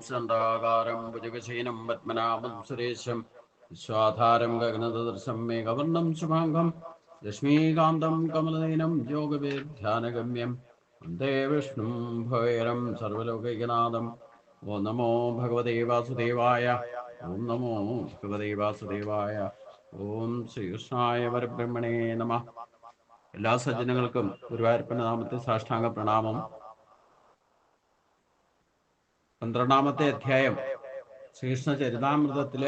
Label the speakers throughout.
Speaker 1: സണ്ടാകാരം ഭുജഗശീനം പത്മനാഭം സുരേശം. വിശ്വാധാരം ഗഗനദർശം മേഘവർണം ശുഭാംഗം. ലക്ഷ്മീകാന്തം കമലനീനം യോഗവേധ്യാനഗമ്യം വന്ദേ വിഷ്ണു ഭൈരം സർവലോകൈകനാഥം. ഓം നമോ ഭഗവതേ വാസുദേവായ. ഓം നമോ ഭഗവതേ വാസുദേവായ. ഓം ശ്രീകൃഷ്ണായ പരബ്രഹ്മണേ നമ. എല്ലാ സജ്ജനങ്ങൾക്കും ഗുരുവായൂരപ്പന്റെ നാമത്തിൽ സാഷ്ടാംഗ പ്രണാമം. പന്ത്രണ്ടാമത്തെ അധ്യായം ശ്രീകൃഷ്ണ ചരിതാമൃതത്തിൽ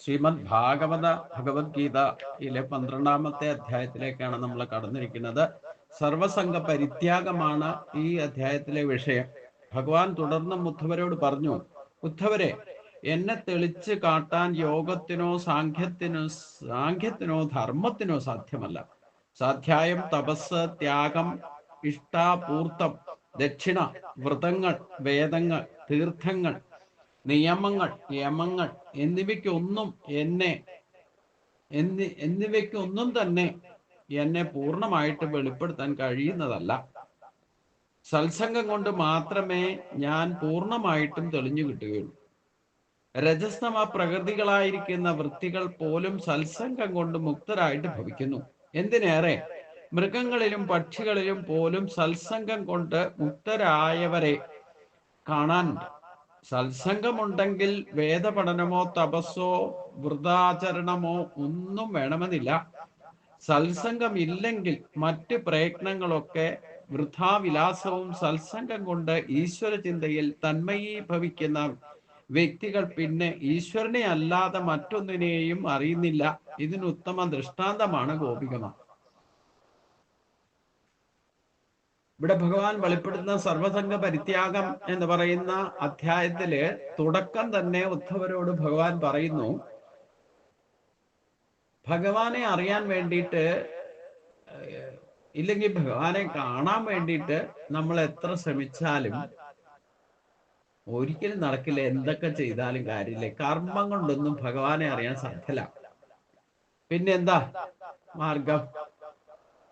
Speaker 1: ശ്രീമദ് ഭാഗവത ഭഗവത്ഗീതയിലെ പന്ത്രണ്ടാമത്തെ അധ്യായത്തിലേക്കാണ് നമ്മൾ കടന്നിരിക്കുന്നത്. സർവസംഘ പരിത്യാഗമാണ് ഈ അധ്യായത്തിലെ വിഷയം. ഭഗവാൻ തുടർന്നും ഉദ്ധവരോട് പറഞ്ഞു ഉദ്ധവരെ എന്നെ തെളിച്ച് കാട്ടാൻ യോഗത്തിനോ സാഖ്യത്തിനോ സാഖ്യത്തിനോ ധർമ്മത്തിനോ സാധ്യമല്ല. സാധ്യായം തപസ് ത്യാഗം ഇഷ്ടാപൂർത്തം ദക്ഷിണ വ്രതങ്ങൾ വേദങ്ങൾ തീർത്ഥങ്ങൾ നിയമങ്ങൾ യമങ്ങൾ എന്നിവയ്ക്കൊന്നും എന്നെ എന്നി എന്നിവയ്ക്കൊന്നും തന്നെ എന്നെ പൂർണമായിട്ട് വെളിപ്പെടുത്താൻ കഴിയുന്നതല്ല. സത്സംഗം കൊണ്ട് മാത്രമേ ഞാൻ പൂർണമായിട്ടും തെളിഞ്ഞു കിട്ടുകയുള്ളൂ. രജസ്തമ പ്രകൃതികളായിരിക്കുന്ന വൃത്തികൾ പോലും സത്സംഗം കൊണ്ട് മുക്തരായിട്ട് ഭവിക്കുന്നു. എന്തിനേറെ? മൃഗങ്ങളിലും പക്ഷികളിലും പോലും സത്സംഗം കൊണ്ട് മുക്തരായവരെ കാണാനുണ്ട് സത്സംഗമുണ്ടെങ്കിൽ വേദപഠനമോ തപസ്സോ വൃതാചരണമോ ഒന്നും വേണമെന്നില്ല. സത്സംഗം ഇല്ലെങ്കിൽ മറ്റ് പ്രയത്നങ്ങളൊക്കെ വൃഥാവിലാസവും സത്സംഗം കൊണ്ട് ഈശ്വര ചിന്തയിൽ തന്മയീഭവിക്കുന്ന വ്യക്തികൾ പിന്നെ ഈശ്വരനെ അല്ലാതെ മറ്റൊന്നിനെയും അറിയുന്നില്ല. ഇതിന് ഉത്തമ ദൃഷ്ടാന്തമാണ് ഗോപികമ ഇവിടെ ഭഗവാൻ വെളിപ്പെടുത്തുന്ന സർവസംഘ പരിത്യാഗം എന്ന് പറയുന്ന അധ്യായത്തിൽ തുടക്കം തന്നെ ഉദ്ധവരോട് ഭഗവാൻ പറയുന്നു. ഭഗവാനെ അറിയാൻ വേണ്ടിയിട്ട് ഇല്ലെങ്കിൽ ഭഗവാനെ കാണാൻ വേണ്ടിയിട്ട് നമ്മൾ എത്ര ശ്രമിച്ചാലും ഒരിക്കലും നടക്കില്ല എന്തൊക്കെ ചെയ്താലും കാര്യമില്ല. കർമ്മം കൊണ്ടൊന്നും ഭഗവാനെ അറിയാൻ സാധ്യല്ല. പിന്നെന്താ? മാർഗം.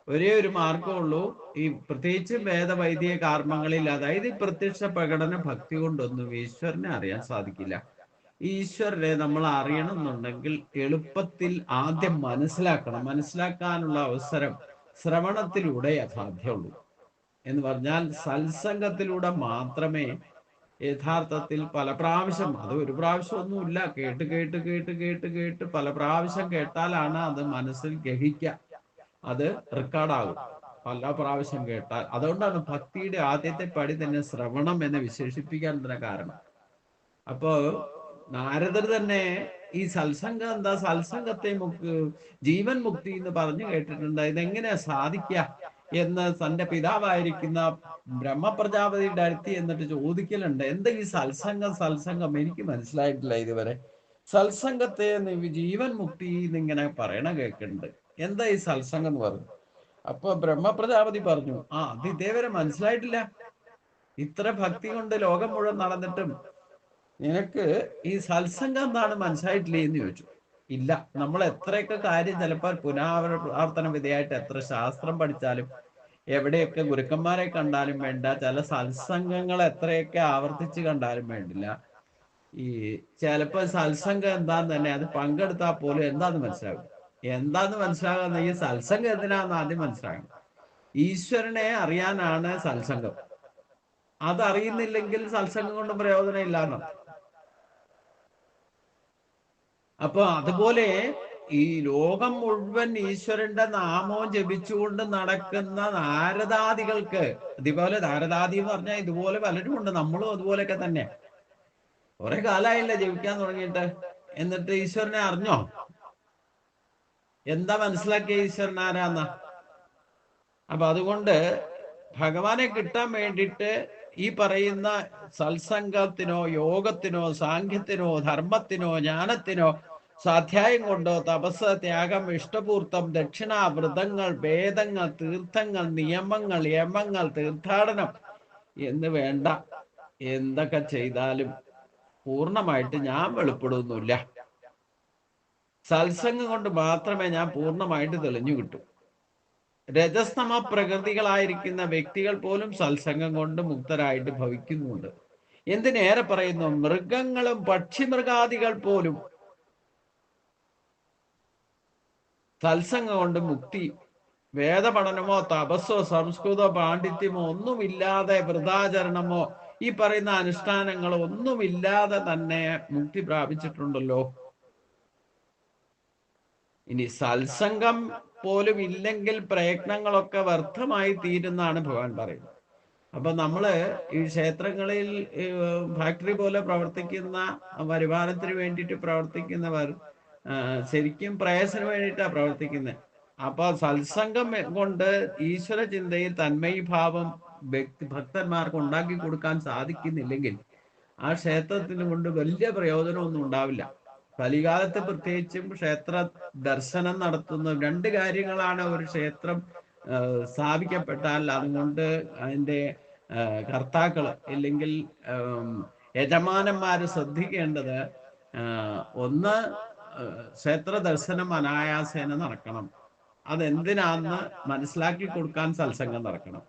Speaker 1: ഒരേ ഒരു മാർഗമുള്ളൂ ഈ പ്രത്യേകിച്ച് വേദവൈദിക കർമ്മങ്ങളിൽ അതായത് ഈ പ്രത്യക്ഷ പ്രകടന ഭക്തി കൊണ്ടൊന്നും ഈശ്വരനെ അറിയാൻ സാധിക്കില്ല. ഈശ്വരനെ നമ്മൾ അറിയണം എന്നുണ്ടെങ്കിൽ എളുപ്പത്തിൽ ആദ്യം മനസ്സിലാക്കണം. മനസ്സിലാക്കാനുള്ള അവസരം ശ്രവണത്തിലൂടെ സാധ്യമുള്ളൂ എന്ന് പറഞ്ഞാൽ സത്സംഗത്തിലൂടെ മാത്രമേ യഥാർത്ഥത്തിൽ പല പ്രാവശ്യം അത് ഒരു പ്രാവശ്യം ഒന്നുമില്ല. കേട്ട് കേട്ട് കേട്ട് കേട്ട് കേട്ട് പല പ്രാവശ്യം കേട്ടാലാണ് അത് മനസ്സിൽ ഗ്രഹിക്കുക. അത് റെക്കോർഡാകും. പല പ്രാവശ്യം കേട്ടാൽ. അതുകൊണ്ടാണ് ഭക്തിയുടെ ആദ്യത്തെ പടി തന്നെ ശ്രവണം എന്ന് വിശേഷിപ്പിക്കാൻ തന്നെ കാരണം. അപ്പോ നാരദർ തന്നെ ഈ സത്സംഗം എന്താ? സത്സംഗത്തെ മുക്ക് ജീവൻ മുക്തി എന്ന് പറഞ്ഞു കേട്ടിട്ടുണ്ട്. ഇതെങ്ങനെ സാധിക്കുക എന്ന് തന്റെ പിതാവായിരിക്കുന്ന ബ്രഹ്മപ്രജാപതിയുടെ അടുത്ത് എന്നിട്ട് ചോദിക്കലുണ്ട്. എന്താ ഈ സത്സംഗം സത്സംഗം? എനിക്ക് മനസ്സിലായിട്ടില്ല ഇതുവരെ. സത്സംഗത്തെ ജീവൻ മുക്തി എന്നിങ്ങനെ പറയണ കേൾക്കുന്നുണ്ട് എന്താ ഈ സത്സംഗം എന്ന് പറഞ്ഞു അപ്പൊ ബ്രഹ്മപ്രജാപതി പറഞ്ഞു ആ അത് ഇതേവരെ മനസ്സിലായിട്ടില്ല. ഇത്ര ഭക്തി കൊണ്ട് ലോകം മുഴുവൻ നടന്നിട്ടും നിനക്ക് ഈ സത്സംഗം എന്താണ് മനസ്സിലായിട്ടില്ലേ എന്ന് ചോദിച്ചു. ഇല്ല നമ്മൾ എത്രയൊക്കെ കാര്യം ചിലപ്പോൾ പുനരാവർത്തന വിധേയമായിട്ട് എത്ര ശാസ്ത്രം പഠിച്ചാലും എവിടെയൊക്കെ ഗുരുക്കന്മാരെ കണ്ടാലും വേണ്ട ചില സത്സംഗങ്ങൾ എത്രയൊക്കെ ആവർത്തിച്ച് കണ്ടാലും വേണ്ടില്ല. ഈ ചിലപ്പോൾ സത്സംഗം എന്താന്ന് തന്നെ അത് പങ്കെടുത്താൽ പോലും എന്താന്ന് മനസ്സിലാകും എന്താന്ന് മനസ്സിലാകുന്ന ഈ സത്സംഗം എന്തിനാന്ന് ആദ്യം മനസ്സിലാകണം ഈശ്വരനെ അറിയാനാണ് സത്സംഗം. അതറിയുന്നില്ലെങ്കിൽ സത്സംഗം കൊണ്ട് പ്രയോജനം ഇല്ലാന്ന് അപ്പൊ അതുപോലെ ഈ ലോകം മുഴുവൻ ഈശ്വരന്റെ നാമവും ജപിച്ചുകൊണ്ട് നടക്കുന്ന നാരദാദികൾക്ക് ഇതുപോലെ നാരദാദി എന്ന് പറഞ്ഞാൽ ഇതുപോലെ പലരും ഉണ്ട് നമ്മളും അതുപോലെയൊക്കെ തന്നെ കുറെ കാലമായില്ല ജപിക്കാൻ തുടങ്ങിയിട്ട്. എന്നിട്ട് ഈശ്വരനെ അറിഞ്ഞോ? എന്താ മനസ്സിലാക്കിയ ഈശ്വരൻ ആരാന്ന? അപ്പൊ അതുകൊണ്ട് ഭഗവാനെ കിട്ടാൻ വേണ്ടിയിട്ട് ഈ പറയുന്ന സത്സംഗത്തിനോ യോഗത്തിനോ സാഖ്യത്തിനോ ധർമ്മത്തിനോ ജ്ഞാനത്തിനോ സ്വാധ്യായം കൊണ്ടോ തപസ് ത്യാഗം ഇഷ്ടപൂർത്തം ദക്ഷിണ വ്രതങ്ങൾ വേദങ്ങൾ തീർത്ഥങ്ങൾ നിയമങ്ങൾ യമങ്ങൾ തീർത്ഥാടനം എന്ന് വേണ്ട. എന്തൊക്കെ ചെയ്താലും പൂർണമായിട്ട് ഞാൻ വെളിപ്പെടുന്നില്ല സത്സംഗം കൊണ്ട് മാത്രമേ ഞാൻ പൂർണമായിട്ട് തെളിഞ്ഞു കിട്ടൂ. രജസ്തമ പ്രകൃതികളായിരിക്കുന്ന വ്യക്തികൾ പോലും സത്സംഗം കൊണ്ട് മുക്തരായിട്ട് ഭവിക്കുന്നുണ്ട്. എന്തിനേറെ പറയുന്നു? മൃഗങ്ങളും പക്ഷിമൃഗാദികൾ പോലും സത്സംഗം കൊണ്ട് മുക്തി വേദപഠനമോ തപസ്സോ സംസ്കൃതോ പാണ്ഡിത്യമോ ഒന്നുമില്ലാതെ വൃതാചരണമോ ഈ പറയുന്ന അനുഷ്ഠാനങ്ങളോ ഒന്നുമില്ലാതെ തന്നെ മുക്തി പ്രാപിച്ചിട്ടുണ്ടല്ലോ. ഇനി സത്സംഗം പോലും ഇല്ലെങ്കിൽ പ്രയത്നങ്ങളൊക്കെ വ്യർത്ഥമായി തീരുന്നാണ് ഭഗവാൻ പറയുന്നത്. അപ്പൊ നമ്മൾ ഈ ക്ഷേത്രങ്ങളിൽ ഫാക്ടറി പോലെ പ്രവർത്തിക്കുന്ന വരുമാനത്തിന് വേണ്ടിയിട്ട് പ്രവർത്തിക്കുന്നവർ ശരിക്കും പ്രേയസിന് വേണ്ടിയിട്ടാണ് പ്രവർത്തിക്കുന്നത് അപ്പൊ സത്സംഗം കൊണ്ട് ഈശ്വര ചിന്തയിൽ തന്മയീഭാവം ഭക്തന്മാർക്ക് ഉണ്ടാക്കി കൊടുക്കാൻ സാധിക്കുന്നില്ലെങ്കിൽ ആ ക്ഷേത്രത്തിന് കൊണ്ട് വലിയ പ്രയോജനമൊന്നും ഉണ്ടാവില്ല. കലികാലത്ത് പ്രത്യേകിച്ചും ക്ഷേത്ര ദർശനം നടത്തുന്ന രണ്ട് കാര്യങ്ങളാണ് ഒരു ക്ഷേത്രം സ്ഥാപിക്കപ്പെട്ടാൽ അതുകൊണ്ട് അതിന്റെ കർത്താക്കൾ ആം, യജമാനന്മാര് ശ്രദ്ധിക്കേണ്ടത് ഒന്ന് ക്ഷേത്ര ദർശനം അനായാസേന നടക്കണം. അതെന്തിനാന്ന് മനസ്സിലാക്കി കൊടുക്കാൻ സത്സംഗം നടക്കണം.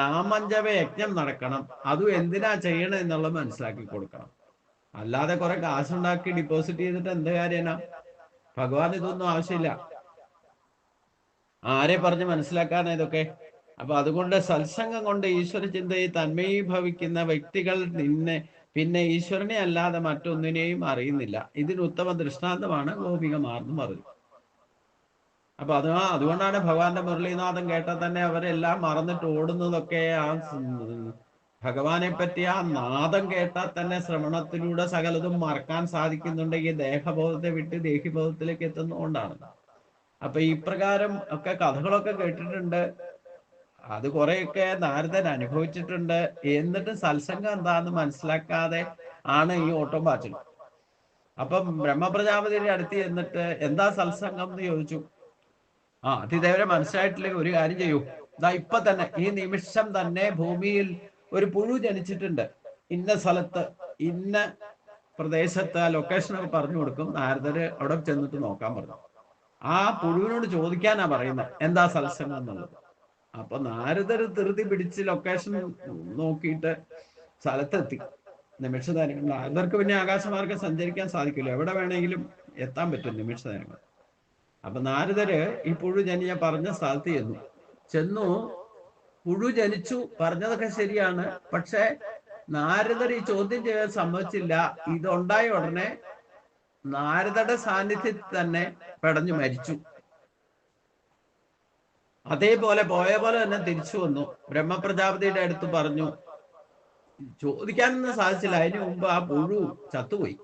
Speaker 1: നാമഞ്ജപ യജ്ഞം നടക്കണം. അതും എന്തിനാ ചെയ്യണം എന്നുള്ളത് മനസ്സിലാക്കി കൊടുക്കണം. അല്ലാതെ കുറെ കാശുണ്ടാക്കി ഡിപ്പോസിറ്റ് ചെയ്തിട്ട് എന്ത് കാര്യനാ? ഭഗവാൻ ഇതൊന്നും ആവശ്യമില്ല. ആരെ പറഞ്ഞ് മനസ്സിലാക്കാനാ ഇതൊക്കെ? അപ്പൊ അതുകൊണ്ട് സത്സംഗം കൊണ്ട് ഈശ്വര ചിന്തയിൽ തന്മയീഭവിക്കുന്ന വ്യക്തികൾ നിന്നെ പിന്നെ ഈശ്വരനെ അല്ലാതെ മറ്റൊന്നിനെയും അറിയുന്നില്ല. ഇതിന് ഉത്തമ ദൃഷ്ടാന്തമാണ് ഗോപിക എന്ന് പറഞ്ഞു അപ്പൊ അത് അതുകൊണ്ടാണ് ഭഗവാന്റെ മുരളീനാഥം കേട്ടാൽ തന്നെ അവരെല്ലാം മറന്നിട്ട് ഓടുന്നതൊക്കെ ആ ഭഗവാനെ പറ്റി ആ നാദം കേട്ടാൽ തന്നെ ശ്രവണത്തിലൂടെ സകലതും മറക്കാൻ സാധിക്കുന്നുണ്ടെങ്കിൽ ദേഹബോധത്തെ വിട്ട് ദേഹിബോധത്തിലേക്ക് എത്തുന്നതുകൊണ്ടാണ്. അപ്പൊ ഈ പ്രകാരം ഒക്കെ കഥകളൊക്കെ കേട്ടിട്ടുണ്ട്. അത് കുറെയൊക്കെ നാരദൻ അനുഭവിച്ചിട്ടുണ്ട്. എന്നിട്ട് സത്സംഗം എന്താന്ന് മനസ്സിലാക്കാതെ ആണ് ഈ ഓട്ടം പാച്ചിൽ. അപ്പം ബ്രഹ്മപ്രജാപതിയുടെ അടുത്ത് എന്നിട്ട് എന്താ സത്സംഗം എന്ന് ചോദിച്ചു. ആ അതിദേവരെ മനസ്സിലായിട്ടില്ലെങ്കിൽ ഒരു കാര്യം ചെയ്യൂ. ഇതാ ഇപ്പൊ തന്നെ ഈ നിമിഷം തന്നെ ഭൂമിയിൽ ഒരു പുഴു ജനിച്ചിട്ടുണ്ട്. ഇന്ന സ്ഥലത്ത് ഇന്ന പ്രദേശത്ത് ആ ലൊക്കേഷനൊക്കെ പറഞ്ഞു കൊടുക്കും. നാരദര് അവിടെ ചെന്നിട്ട് നോക്കാൻ പറഞ്ഞു. ആ പുഴുവിനോട് ചോദിക്കാനാ പറയുന്നത് എന്താ സത്സംഗം എന്നുള്ളത്. അപ്പൊ നാരദര് ധൃതി പിടിച്ച് ലൊക്കേഷൻ നോക്കിയിട്ട് സ്ഥലത്തെത്തി. നിമിഷ നേരങ്ങൾ നാരദർക്ക് പിന്നെ ആകാശമാർഗം സഞ്ചരിക്കാൻ സാധിക്കില്ല. എവിടെ വേണമെങ്കിലും എത്താൻ പറ്റും നിമിഷ നേരങ്ങൾ അപ്പൊ നാരദര് ഈ പുഴു ജനിയ പറഞ്ഞ സ്ഥലത്ത് ചെന്നു. ചെന്നു പുഴു ജനിച്ചു. പറഞ്ഞതൊക്കെ ശരിയാണ്. പക്ഷെ നാരദർ ഈ ചോദ്യം ചെയ്യാൻ സമ്മതിച്ചില്ല. ഇതുണ്ടായ ഉടനെ നാരദയുടെ സാന്നിധ്യത്തിൽ തന്നെ പെടഞ്ഞു മരിച്ചു. അതേപോലെ പോയ പോലെ തന്നെ തിരിച്ചു വന്നു. ബ്രഹ്മപ്രജാപതിയുടെ അടുത്ത് പറഞ്ഞു ചോദിക്കാനൊന്നും സാധിച്ചില്ല. അതിനു മുമ്പ് ആ പുഴു ചത്തുപോയി.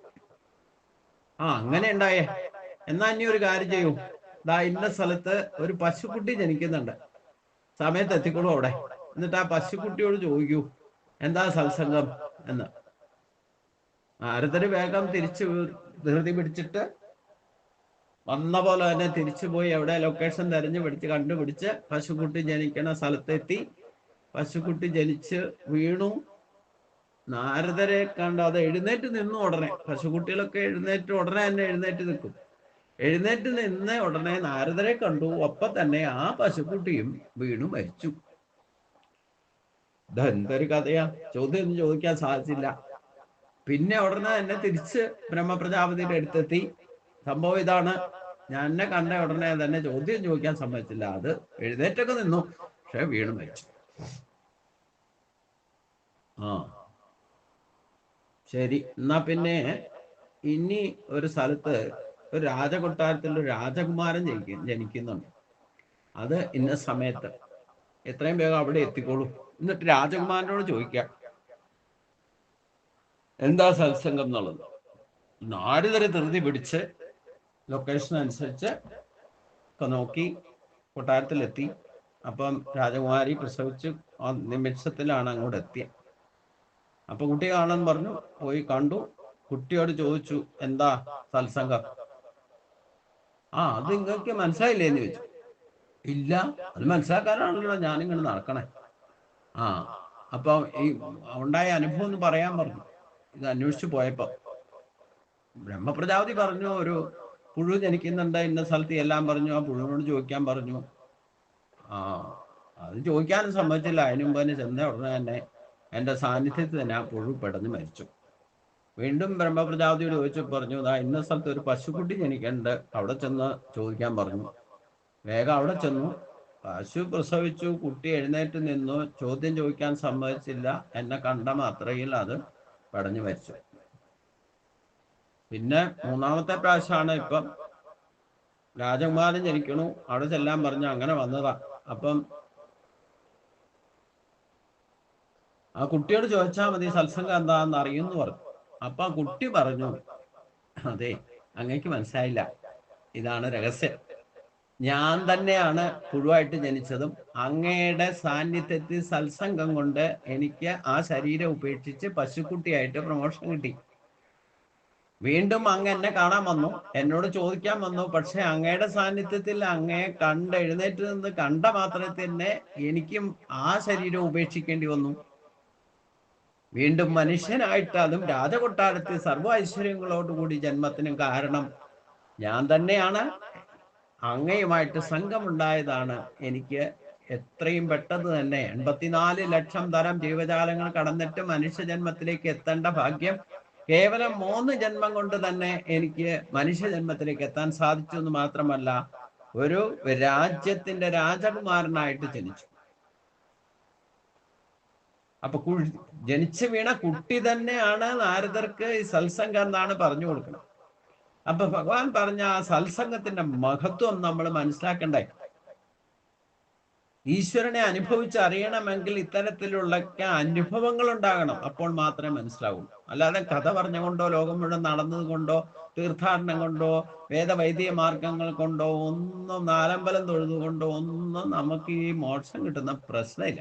Speaker 1: ആ അങ്ങനെ ഉണ്ടായേ എന്നാ ഇനി ഒരു കാര്യം ചെയ്യൂ. ദാ ഇന്ന സ്ഥലത്ത് ഒരു പശുക്കുട്ടി ജനിക്കുന്നുണ്ട്. സമയത്ത് എത്തിക്കോളൂ അവിടെ. എന്നിട്ട് ആ പശുക്കുട്ടിയോട് ചോദിക്കൂ എന്താ സത്സംഗം? എന്ന്. ആരത്തിന് വേഗം തിരിച്ചു ധൃതി പിടിച്ചിട്ട് വന്ന പോലെ തന്നെ തിരിച്ചു പോയി എവിടെ ലൊക്കേഷൻ തെരഞ്ഞു പിടിച്ച് കണ്ടുപിടിച്ച് പശുക്കുട്ടി ജനിക്കണ സ്ഥലത്തെത്തി. പശുക്കുട്ടി ജനിച്ച് വീണു. നാരദരെ കണ്ട് അത് എഴുന്നേറ്റ് നിന്നു ഉടനെ. പശുക്കുട്ടികളൊക്കെ എഴുന്നേറ്റ് ഉടനെ തന്നെ എഴുന്നേറ്റ് നിൽക്കും. എഴുന്നേറ്റ് നിന്ന് ഉടനെ നാരദരെ കണ്ടു. ഒപ്പം തന്നെ ആ പശുക്കുട്ടിയും വീണു മരിച്ചു. ഇതെന്തൊരു കഥയാ. ചോദ്യം ഒന്നും ചോദിക്കാൻ സാധിച്ചില്ല. പിന്നെ ഉടനെ തന്നെ തിരിച്ച് ബ്രഹ്മപ്രജാപതിയുടെ അടുത്തെത്തി. സംഭവം ഇതാണ്. ഞാൻ എന്നെ കണ്ട ഉടനെ തന്നെ ചോദ്യം ചോദിക്കാൻ സമ്മതിച്ചില്ല. അത് എഴുന്നേറ്റൊക്കെ നിന്നു. പക്ഷെ വീണു മരിച്ചു. ആ. ശരി. എന്നാ പിന്നെ ഇനി ഒരു സ്ഥലത്ത് ഒരു രാജകൊട്ടാരത്തിൽ ഒരു രാജകുമാരൻ ജനിക്കും ജനിക്കുന്നുണ്ട്. അത് ഇന്ന സമയത്ത് എത്രയും വേഗം അവിടെ എത്തിക്കോളൂ. എന്നിട്ട് രാജകുമാരനോട് ചോദിക്കാം. എന്താ സത്സംഗം എന്നുള്ളത്? നാലുതരെ ധൃതി പിടിച്ച് ലൊക്കേഷൻ അനുസരിച്ച് ഒക്കെ നോക്കി കൊട്ടാരത്തിലെത്തി. അപ്പം രാജകുമാരി പ്രസവിച്ച് ആ നിമിഷത്തിലാണ് അങ്ങോട്ട് എത്തിയത് അപ്പൊ കുട്ടി കാണാൻ പറഞ്ഞു പോയി കണ്ടു. കുട്ടിയോട് ചോദിച്ചു എന്താ സത്സംഗം? ആ അത് നിങ്ങൾക്ക് മനസ്സിലായില്ലേ എന്ന് ചോദിച്ചു. ഇല്ല അത് മനസ്സിലാക്കാനാണല്ലോ ഞാനിങ്ങനെ നടക്കണേ. ആ അപ്പൊ ഈ ഉണ്ടായ അനുഭവം ഒന്ന് പറയാൻ പറഞ്ഞു. ഇത് അന്വേഷിച്ചു പോയപ്പോ ബ്രഹ്മപ്രജാപതി പറഞ്ഞു ഒരു പുഴു ജനിക്കുന്നുണ്ട് ഇന്ന സ്ഥലത്ത് എല്ലാം പറഞ്ഞു ആ പുഴുവിനോട് ചോദിക്കാൻ പറഞ്ഞു. ആ അത് ചോദിക്കാനും സമ്മതിച്ചില്ല. അതിനുമ്പ് തന്നെ ചെന്ന ഉടനെ തന്നെ എന്റെ സാന്നിധ്യത്തിൽ തന്നെ ആ പുഴു പെടഞ്ഞ് മരിച്ചു. വീണ്ടും ബ്രഹ്മപ്രജാപതിയോട് ചോദിച്ചു പറഞ്ഞു ഇതാ ഇന്ന സ്ഥലത്ത് ഒരു പശുക്കുട്ടി ജനിക്കണ്ട്. അവിടെ ചെന്ന് ചോദിക്കാൻ പറഞ്ഞു. വേഗം അവിടെ ചെന്നു. പശു പ്രസവിച്ചു. കുട്ടി എഴുന്നേറ്റ് നിന്നു. ചോദ്യം ചോദിക്കാൻ സമ്മതിച്ചില്ല. എന്നെ കണ്ട മാത്രയിൽ അത് പടഞ്ഞു മരിച്ചു. പിന്നെ മൂന്നാമത്തെ പ്രാവശ്യമാണ് ഇപ്പം രാജകുമാരൻ ജനിക്കണു. അവിടെ ചെല്ലാൻ പറഞ്ഞു. അങ്ങനെ വന്നതാ. അപ്പം ആ കുട്ടിയോട് ചോദിച്ചാൽ മതി സത്സംഗം എന്താന്ന് അറിയുമെന്ന് പറഞ്ഞു. അപ്പൊ ആ കുട്ടി പറഞ്ഞു അതെ അങ്ങക്ക് മനസ്സിലായില്ല. ഇതാണ് രഹസ്യം. ഞാൻ തന്നെയാണ് പുഴുവായിട്ട് ജനിച്ചതും അങ്ങയുടെ സാന്നിധ്യത്തിൽ സത്സംഗം കൊണ്ട് എനിക്ക് ആ ശരീരം ഉപേക്ഷിച്ച് പശുക്കുട്ടിയായിട്ട് പ്രമോഷൻ കിട്ടി. വീണ്ടും അങ്ങ് എന്നെ കാണാൻ വന്നു. എന്നോട് ചോദിക്കാൻ വന്നു. പക്ഷെ അങ്ങയുടെ സാന്നിധ്യത്തിൽ അങ്ങയെ കണ്ട് എഴുന്നേറ്റ് നിന്ന് കണ്ട മാത്രത്തിൽ തന്നെ എനിക്കും ആ ശരീരം ഉപേക്ഷിക്കേണ്ടി വന്നു. വീണ്ടും മനുഷ്യനായിട്ട് അതും രാജകൊട്ടാരത്തിൽ സർവ ഐശ്വര്യങ്ങളോടുകൂടി ജന്മത്തിനും കാരണം ഞാൻ തന്നെയാണ്. അങ്ങയുമായിട്ട് സംഘമുണ്ടായതാണ് എനിക്ക് എത്രയും പെട്ടെന്ന് തന്നെ. എൺപത്തിനാല് ലക്ഷം തരം ജീവജാലങ്ങൾ കടന്നിട്ട് മനുഷ്യ ജന്മത്തിലേക്ക് എത്തേണ്ട ഭാഗ്യം കേവലം മൂന്ന് ജന്മം കൊണ്ട് തന്നെ എനിക്ക് മനുഷ്യ ജന്മത്തിലേക്ക് എത്താൻ സാധിച്ചു എന്ന് മാത്രമല്ല ഒരു രാജ്യത്തിന്റെ രാജകുമാരനായിട്ട് ജനിച്ചു. അപ്പൊ ജനിച്ചു വീണ കുട്ടി തന്നെയാണ് നാരദർക്ക് ഈ സത്സംഗം എന്നാണ് പറഞ്ഞു കൊടുക്കണം അപ്പൊ ഭഗവാൻ പറഞ്ഞ ആ സത്സംഗത്തിന്റെ മഹത്വം നമ്മൾ മനസ്സിലാക്കണ്ടേ? ഈശ്വരനെ അനുഭവിച്ച് അറിയണമെങ്കിൽ ഇത്തരത്തിലുള്ള അനുഭവങ്ങൾ ഉണ്ടാകണം അപ്പോൾ മാത്രമേ മനസ്സിലാവൂ. അല്ലാതെ കഥ പറഞ്ഞുകൊണ്ടോ ലോകം മുഴുവൻ നടന്നത് കൊണ്ടോ തീർത്ഥാടനം കൊണ്ടോ വേദവൈദിക മാർഗങ്ങൾ കൊണ്ടോ ഒന്നും നാലമ്പലം തൊഴുതുകൊണ്ടോ ഒന്നും നമുക്ക് ഈ മോക്ഷം കിട്ടുന്ന പ്രശ്നമില്ല.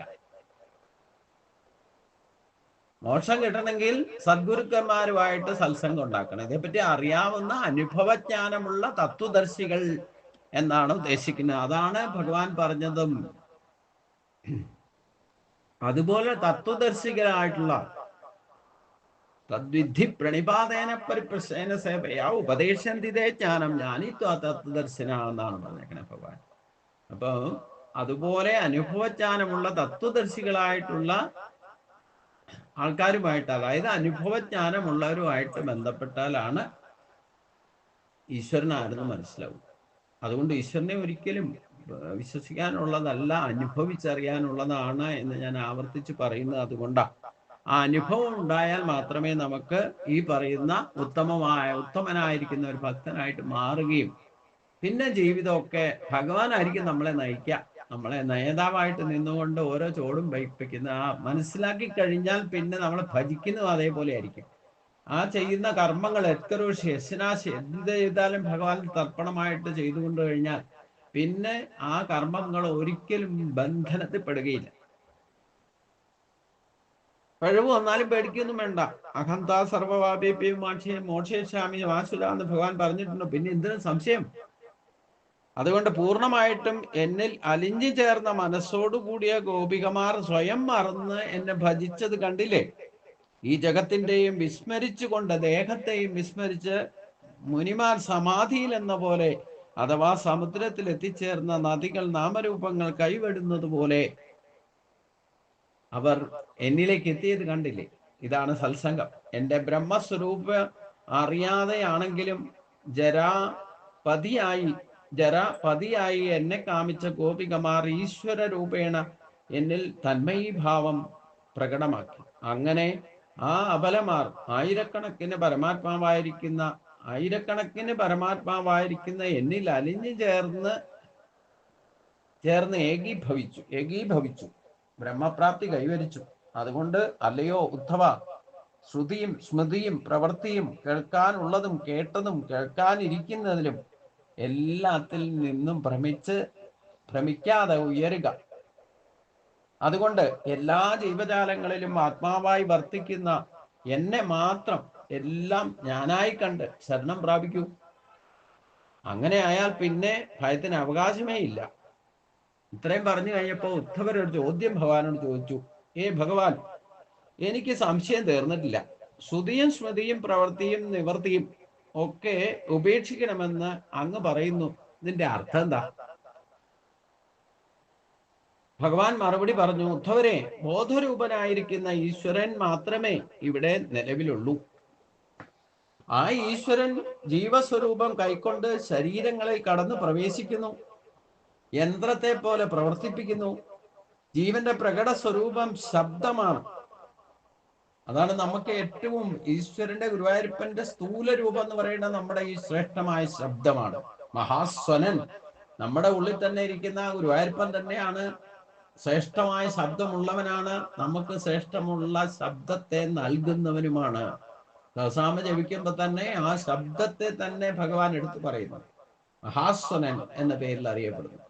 Speaker 1: മോക്ഷം കിട്ടണമെങ്കിൽ സദ്ഗുരുക്കന്മാരുമായിട്ട് സത്സംഗം ഉണ്ടാക്കണം. ഇതേപ്പറ്റി അറിയാവുന്ന അനുഭവജ്ഞാനമുള്ള തത്വദർശികൾ എന്നാണ് ഉദ്ദേശിക്കുന്നത്. അതാണ് ഭഗവാൻ പറഞ്ഞതും. അതുപോലെ തത്വദർശികളായിട്ടുള്ള തദ്വിധി പ്രണിപാതേന പരിപ്രശേന സേവയാ ഉപദേശന്തിതേ ജ്ഞാനം ഞാനിത്വ തത്വദർശന എന്നാണ് പറഞ്ഞേക്കണേ ഭഗവാൻ. അപ്പൊ അതുപോലെ അനുഭവജ്ഞാനമുള്ള തത്വദർശികളായിട്ടുള്ള ആൾക്കാരുമായിട്ട് അതായത് അനുഭവജ്ഞാനമുള്ളവരുമായിട്ട് ബന്ധപ്പെട്ടാലാണ് ഈശ്വരനാരെന്ന് മനസ്സിലാവും അതുകൊണ്ട് ഈശ്വരനെ ഒരിക്കലും വിശ്വസിക്കാനുള്ളതല്ല അനുഭവിച്ചറിയാനുള്ളതാണ് എന്ന് ഞാൻ ആവർത്തിച്ച് പറയുന്നത് അതുകൊണ്ടാണ്. ആ അനുഭവം ഉണ്ടായാൽ മാത്രമേ നമുക്ക് ഈ പറയുന്ന ഉത്തമമായ ഉത്തമനായിരിക്കുന്ന ഒരു ഭക്തനായിട്ട് മാറുകയും പിന്നെ ജീവിതമൊക്കെ ഭഗവാനായിരിക്കും നമ്മളെ നയിക്കുക. നമ്മളെ നേതാവായിട്ട് നിന്നുകൊണ്ട് ഓരോ ചോടും വയ്പ്പിക്കുന്ന ആ മനസ്സിലാക്കി കഴിഞ്ഞാൽ പിന്നെ നമ്മളെ ഭജിക്കുന്നത് അതേപോലെ ആയിരിക്കും. ആ ചെയ്യുന്ന കർമ്മങ്ങൾ എത്കരോഷി യശനാശി എന്ത് ചെയ്താലും ഭഗവാൻ തർപ്പണമായിട്ട് ചെയ്തുകൊണ്ട് കഴിഞ്ഞാൽ പിന്നെ ആ കർമ്മങ്ങൾ ഒരിക്കലും ബന്ധനത്തിൽ പെടുകയില്ല. കഴിവ് വന്നാലും പേടിക്കൊന്നും വേണ്ട. അഹന്ത സർവവാപി മോക്ഷേ മോക്ഷേശാമി വാസുര എന്ന് ഭഗവാൻ പറഞ്ഞിട്ടുണ്ടോ. പിന്നെ എന്തിനും സംശയം? അതുകൊണ്ട് പൂർണമായിട്ടും എന്നിൽ അലിഞ്ഞു ചേർന്ന മനസ്സോടുകൂടിയ ഗോപികമാർ സ്വയം മറന്ന് എന്നെ ഭജിച്ചത് കണ്ടില്ലേ? ഈ ജഗത്തിന്റെയും വിസ്മരിച്ചുകൊണ്ട് ദേഹത്തെയും വിസ്മരിച്ച് മുനിമാർ സമാധിയിൽ എന്ന പോലെ അഥവാ സമുദ്രത്തിൽ എത്തിച്ചേർന്ന നദികൾ നാമരൂപങ്ങൾ കൈവിടുന്നത് പോലെ അവർ എന്നിലേക്ക് എത്തിയത് കണ്ടില്ലേ? ഇതാണ് സത്സംഗം. എന്റെ ബ്രഹ്മസ്വരൂപ അറിയാതെയാണെങ്കിലും ജരാ പതിയായി ജരാ പതിയായി എന്നെ കാമിച്ച ഗോപികമാർ ഈശ്വര രൂപേണ എന്നിൽ തന്മയീഭാവം പ്രകടമാക്കി. അങ്ങനെ ആ അബലമാർ ആയിരക്കണക്കിന് പരമാത്മാവായിരിക്കുന്ന ആയിരക്കണക്കിന് പരമാത്മാവായിരിക്കുന്ന എന്നിൽ അലിഞ്ഞു ചേർന്ന് ചേർന്ന് ഏകീഭവിച്ചു ഏകീഭവിച്ചു ബ്രഹ്മപ്രാപ്തി കൈവരിച്ചു. അതുകൊണ്ട് അല്ലയോ ഉദ്ധവ ശ്രുതിയും സ്മൃതിയും പ്രവൃത്തിയും കേൾക്കാനുള്ളതും കേട്ടതും കേൾക്കാനിരിക്കുന്നതിലും എല്ലാത്തിൽ നിന്നും ഭ്രമിച്ച് ഭ്രമിക്കാതെ ഉയരുക. അതുകൊണ്ട് എല്ലാ ജീവജാലങ്ങളിലും ആത്മാവായി വർത്തിക്കുന്ന എന്നെ മാത്രം എല്ലാം ഞാനായി കണ്ട് ശരണം പ്രാപിക്കൂ. അങ്ങനെ ആയാൽ പിന്നെ ഭയത്തിന് അവകാശമേ ഇല്ല. ഇത്രയും പറഞ്ഞു കഴിഞ്ഞപ്പോൾ ഉദ്ധവർ ഒരു ചോദ്യം ഭഗവാനോട് ചോദിച്ചു ഏ ഭഗവാൻ എനിക്ക് സംശയം തീർന്നിട്ടില്ല. ശ്രുതിയും സ്മൃതിയും പ്രവൃത്തിയും നിവർത്തിയും ഒക്കെ ഉപേക്ഷിക്കണമെന്ന് അങ്ങ് പറയുന്നു. ഇതിന്റെ അർത്ഥം എന്താ? ഭഗവാൻ മറുപടി പറഞ്ഞു ഉദ്ധവരെ ബോധരൂപനായിരിക്കുന്ന ഈശ്വരൻ മാത്രമേ ഇവിടെ നിലവിലുള്ളൂ. ആ ഈശ്വരൻ ജീവസ്വരൂപം കൈക്കൊണ്ട് ശരീരങ്ങളിൽ കടന്ന് പ്രവേശിക്കുന്നു യന്ത്രത്തെ പോലെ പ്രവർത്തിപ്പിക്കുന്നു. ജീവന്റെ പ്രകട സ്വരൂപം ശബ്ദമാണ്. അതാണ് നമുക്ക് ഏറ്റവും ഈശ്വരന്റെ ഗുരുവായൂരപ്പന്റെ സ്ഥൂല രൂപം എന്ന് പറയുന്നത് നമ്മുടെ ഈ ശ്രേഷ്ഠമായ ശബ്ദമാണ്. മഹാസ്വനൻ നമ്മുടെ ഉള്ളിൽ തന്നെ ഇരിക്കുന്ന ഗുരുവായൂരപ്പൻ തന്നെയാണ് ശ്രേഷ്ഠമായ ശബ്ദമുള്ളവനാണ്. നമുക്ക് ശ്രേഷ്ഠമുള്ള ശബ്ദത്തെ നൽകുന്നവനുമാണ്. സഹസാമ ജപിക്കുമ്പോ തന്നെ ആ ശബ്ദത്തെ തന്നെ ഭഗവാൻ എടുത്തു പറയുന്നു. മഹാസ്വനൻ എന്ന പേരിൽ അറിയപ്പെടുന്നു.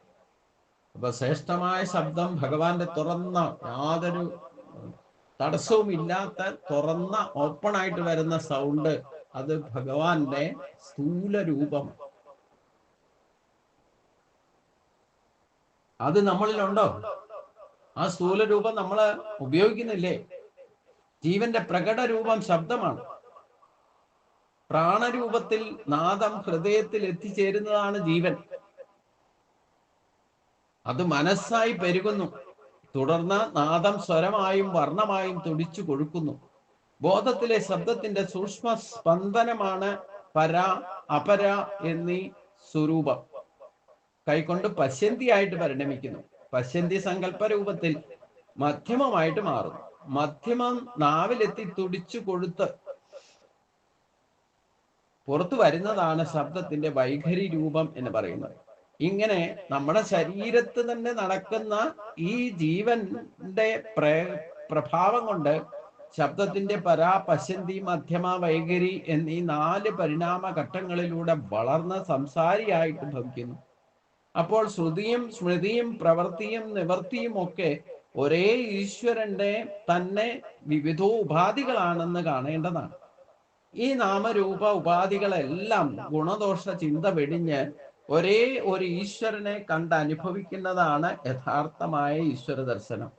Speaker 1: അപ്പൊ ശ്രേഷ്ഠമായ ശബ്ദം ഭഗവാന്റെ തുറന്ന യാതൊരു തടസ്സവും ഇല്ലാത്ത തുറന്ന ഓപ്പൺ ആയിട്ട് വരുന്ന സൗണ്ട് അത് ഭഗവാന്റെ സ്ഥൂല രൂപം അത് നമ്മളിലുണ്ടോ? ആ സ്ഥൂല രൂപം നമ്മൾ ഉപയോഗിക്കുന്നില്ലേ? ജീവന്റെ പ്രകട രൂപം ശബ്ദമാണ്. പ്രാണരൂപത്തിൽ നാദം ഹൃദയത്തിൽ എത്തിച്ചേരുന്നതാണ് ജീവൻ. അത് മനസ്സായി പെരുകുന്നു. തുടർന്ന് നാദം സ്വരമായും വർണമായും തുടിച്ചു കൊഴുക്കുന്നു. ബോധത്തിലെ ശബ്ദത്തിന്റെ സൂക്ഷ്മ സ്പന്ദനമാണ് പര അപര എന്നീ സ്വരൂപം. കൈകൊണ്ട് പശ്യന്തിയായിട്ട് പരിണമിക്കുന്നു. പശ്യന്തി സങ്കല്പ രൂപത്തിൽ മധ്യമമായിട്ട് മാറുന്നു. മധ്യമം നാവിലെത്തി തുടിച്ചു കൊഴുത്ത്. പുറത്തു വരുന്നതാണ് ശബ്ദത്തിന്റെ വൈഖരി രൂപം എന്ന് പറയുന്നത്. ഇങ്ങനെ നമ്മുടെ ശരീരത്ത് തന്നെ നടക്കുന്ന ഈ ജീവന്റെ പ്ര- പ്രഭാവം കൊണ്ട് ശബ്ദത്തിന്റെ പരാ പശന്തി മധ്യമ വൈഖരി എന്നീ നാല് പരിണാമ ഘട്ടങ്ങളിലൂടെ വളർന്ന സംസാരിയായിട്ട് ഭവിക്കുന്നു. അപ്പോൾ ശ്രുതിയും സ്മൃതിയും പ്രവൃത്തിയും നിവർത്തിയും ഒക്കെ ഒരേ ഈശ്വരന്റെ തന്നെ വിവിധ ഉപാധികളാണെന്ന് കാണേണ്ടതാണ്. ഈ നാമരൂപ ഉപാധികളെല്ലാം ഗുണദോഷ ചിന്ത വെടിഞ്ഞ് ഒരേ ഒരു ഈശ്വരനെ കണ്ട് അനുഭവിക്കുന്നതാണ് യഥാർത്ഥമായ ഈശ്വര ദർശനം.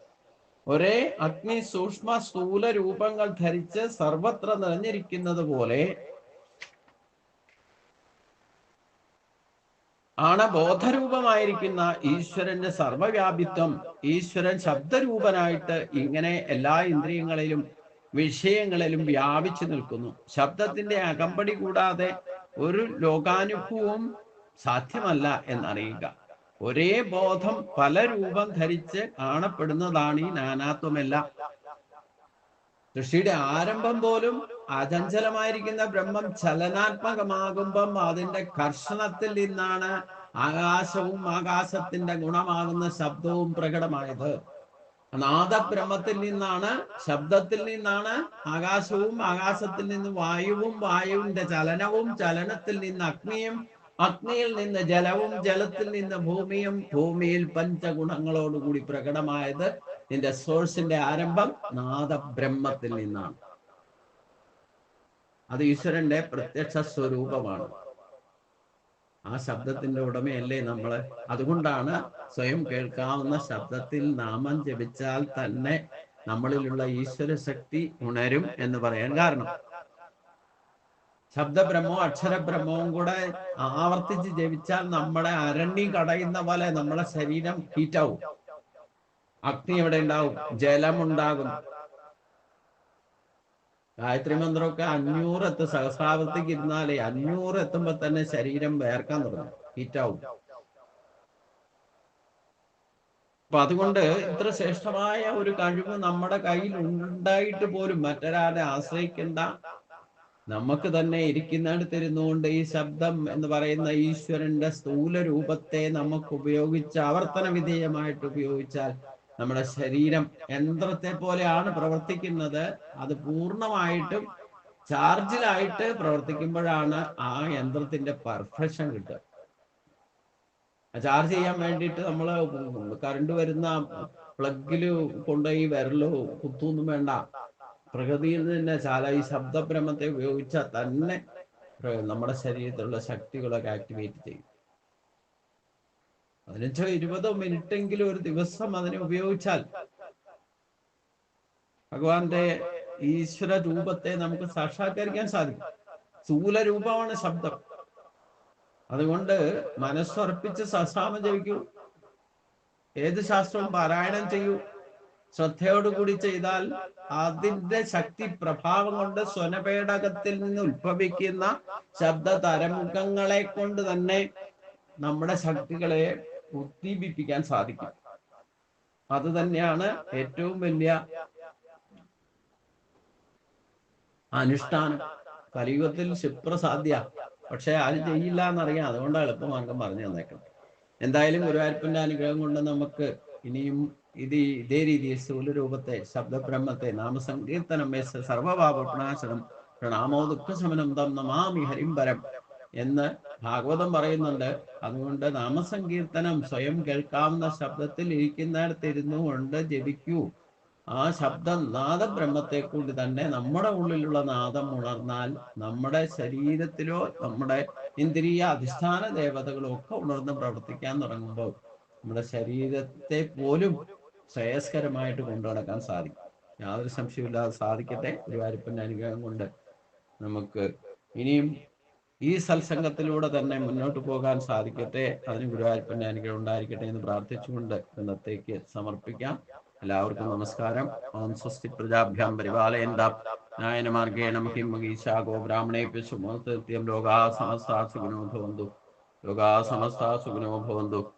Speaker 1: ഒരേ അഗ്നി സൂക്ഷ്മ സ്ഥൂല രൂപങ്ങൾ ധരിച്ച് സർവത്ര നിറഞ്ഞിരിക്കുന്നത് പോലെ ആണ് ബോധരൂപമായിരിക്കുന്ന ഈശ്വരന്റെ സർവവ്യാപിത്വം. ഈശ്വരൻ ശബ്ദരൂപനായിട്ട് ഇങ്ങനെ എല്ലാ ഇന്ദ്രിയങ്ങളിലും വിഷയങ്ങളിലും വ്യാപിച്ചു നിൽക്കുന്നു. ശബ്ദത്തിന്റെ അകമ്പടി കൂടാതെ ഒരു ലോകാനുഭവവും സാധ്യമല്ല എന്നറിയുക. ഒരേ ബോധം പല രൂപം ധരിച്ച് കാണപ്പെടുന്നതാണ് ഈ നാനാത്വമെല്ലാം. സൃഷ്ടിയുടെ ആരംഭം പോലും അചഞ്ചലമായിരിക്കുന്ന ബ്രഹ്മം ചലനാത്മകമാകുമ്പം അതിന്റെ കർഷണത്തിൽ നിന്നാണ് ആകാശവും ആകാശത്തിന്റെ ഗുണമാകുന്ന ശബ്ദവും പ്രകടമായത്. നാദബ്രഹ്മത്തിൽ നിന്നാണ് ശബ്ദത്തിൽ നിന്നാണ് ആകാശവും ആകാശത്തിൽ നിന്ന് വായുവും വായുവിന്റെ ചലനവും ചലനത്തിൽ നിന്ന് അഗ്നിയും അഗ്നിയിൽ നിന്ന് ജലവും ജലത്തിൽ നിന്ന് ഭൂമിയും ഭൂമിയിൽ പഞ്ചഗുണങ്ങളോടുകൂടി പ്രകടമായത് നിന്റെ സോഴ്സിന്റെ ആരംഭം നാദബ്രഹ്മത്തിൽ നിന്നാണ്. അത് ഈശ്വരന്റെ പ്രത്യക്ഷ സ്വരൂപമാണ്. ആ ശബ്ദത്തിന്റെ ഉടമയല്ലേ നമ്മൾ? അതുകൊണ്ടാണ് സ്വയം കേൾക്കാവുന്ന ശബ്ദത്തിൽ നാമം ജപിച്ചാൽ തന്നെ നമ്മളിലുള്ള ഈശ്വര ശക്തി ഉണരും എന്ന് പറയാൻ കാരണം. ശബ്ദബ്രഹ്മവും അക്ഷരബ്രഹ്മവും കൂടെ ആവർത്തിച്ച് ജപിച്ചാൽ നമ്മളെ അരണ്ണി കടയുന്ന പോലെ നമ്മളെ ശരീരം ഹീറ്റാവും അഗ്നി എവിടെ ഉണ്ടാവും? ജലമുണ്ടാകും ഗായത്രി മന്ത്രമൊക്കെ അഞ്ഞൂറ് എത്ത് സഹസ്രാവർത്തിക്ക് ഇരുന്നാലേ അഞ്ഞൂറ് എത്തുമ്പോ തന്നെ ശരീരം വേർക്കാൻ തുടങ്ങും. ഹീറ്റാവും അപ്പൊ അതുകൊണ്ട് ഇത്ര ശ്രേഷ്ഠമായ ഒരു കഴിവ് നമ്മുടെ കയ്യിൽ ഉണ്ടായിട്ട് പോലും മറ്റൊരാളെ ആശ്രയിക്കേണ്ട. നമുക്ക് തന്നെ ഇരിക്കുന്നാണ് ഇരിക്കുന്നിടത്തിരുന്നുകൊണ്ട് ഈ ശബ്ദം എന്ന് പറയുന്ന ഈശ്വരന്റെ സ്ഥൂല രൂപത്തെ നമുക്ക് ഉപയോഗിച്ച് ആവർത്തന വിധേയമായിട്ട് ഉപയോഗിച്ചാൽ നമ്മുടെ ശരീരം യന്ത്രത്തെ പോലെയാണ് പ്രവർത്തിക്കുന്നത്. അത് പൂർണമായിട്ടും ചാർജിലായിട്ട് പ്രവർത്തിക്കുമ്പോഴാണ് ആ യന്ത്രത്തിന്റെ പെർഫെക്ഷൻ കിട്ടുക. ചാർജ് ചെയ്യാൻ വേണ്ടിയിട്ട് നമ്മൾ കറണ്ട് വരുന്ന പ്ലഗിൽ കൊണ്ടുപോയി വിരലോ കുത്തൊന്നും വേണ്ട. പ്രകൃതിയിൽ തന്നെ ചാല ഈ ശബ്ദഭ്രമത്തെ ഉപയോഗിച്ചാൽ തന്നെ നമ്മുടെ ശരീരത്തിലുള്ള ശക്തികളൊക്കെ ആക്ടിവേറ്റ് ചെയ്യും. പതിനഞ്ചോ ഇരുപതോ മിനിറ്റ് എങ്കിലും ഒരു ദിവസം അതിനെ ഉപയോഗിച്ചാൽ ഭഗവാന്റെ ഈശ്വര രൂപത്തെ നമുക്ക് സാക്ഷാത്കരിക്കാൻ സാധിക്കും. സ്ഥൂല രൂപമാണ് ശബ്ദം. അതുകൊണ്ട് മനസ്സർപ്പിച്ച് സസാമം ജപിക്കൂ. ഏത് ശാസ്ത്രവും പാരായണം ചെയ്യൂ. ശ്രദ്ധയോടുകൂടി ചെയ്താൽ അതിന്റെ ശക്തി പ്രഭാവം കൊണ്ട് സ്വനപേടകത്തിൽ നിന്ന് ഉത്ഭവിക്കുന്ന ശബ്ദ തരംഗങ്ങളെ കൊണ്ട് തന്നെ നമ്മുടെ ശക്തികളെ ഉദ്ദീപിപ്പിക്കാൻ സാധിക്കും. അത് തന്നെയാണ് ഏറ്റവും വലിയ അനുഷ്ഠാനം. കലിയുഗത്തിൽ ക്ഷിപ്രസാധ്യ പക്ഷെ അത് ചെയ്യില്ല എന്നറിയാം അതുകൊണ്ടാണ് എളുപ്പമാർഗം പറഞ്ഞു തന്നേക്കുന്നത്. എന്തായാലും ഗുരുവായൂരപ്പന്റെ അനുഗ്രഹം കൊണ്ട് നമുക്ക് ഇനിയും ഇത് ഇതേ രീതിയിൽ സ്ഥൂലരൂപത്തെ ശബ്ദബ്രഹ്മത്തെ നാമസങ്കീർത്തനം എസ് സർവഭാവ പ്രണാശനം പ്രണാമോ ദുഃഖശമനം തം നമാമി ഹരിംബരം എന്ന് ഭാഗവതം പറയുന്നുണ്ട്. അതുകൊണ്ട് നാമസങ്കീർത്തനം സ്വയം കേൾക്കാവുന്ന ശബ്ദത്തിൽ ഇരിക്കുന്നിടത്തിരുന്നു കൊണ്ട് ജപിക്കൂ. ആ ശബ്ദം നാദബ്രഹ്മത്തെ കൂടി തന്നെ നമ്മുടെ ഉള്ളിലുള്ള നാദം ഉണർന്നാൽ നമ്മുടെ ശരീരത്തിലോ നമ്മുടെ ഇന്ദ്രിയ അധിഷ്ഠാന ദേവതകളോ ഒക്കെ ഉണർന്ന് പ്രവർത്തിക്കാൻ തുടങ്ങുമ്പോൾ നമ്മുടെ ശരീരത്തെ പോലും ശ്രേയസ്കരമായിട്ട് കൊണ്ടു നടക്കാൻ സാധിക്കും. യാതൊരു സംശയമില്ലാതെ സാധിക്കട്ടെ. ഗുരുവായൂരപ്പന്റെ അനുഗ്രഹം കൊണ്ട് നമുക്ക് ഇനിയും ഈ സത്സംഗത്തിലൂടെ തന്നെ മുന്നോട്ട് പോകാൻ സാധിക്കട്ടെ. അതിന് ഗുരുവായൂരപ്പന്റെ അനുഗ്രഹം ഉണ്ടായിരിക്കട്ടെ എന്ന് പ്രാർത്ഥിച്ചുകൊണ്ട് ഇന്നത്തേക്ക് സമർപ്പിക്കാം. എല്ലാവർക്കും നമസ്കാരം. ഓം സ്വസ്തി പ്രജാഭ്യാം പരിപാലയന്താം. നായനമാർഗേണ ഹിമഗീശാഗോ ബ്രാഹ്മണേഭ്യ സുമോത്യം ലോകാ സമസ്താ സുഖിനോ ഭവന്തു. ലോകാ സമസ്താ സുഖിനോ ഭവന്തു.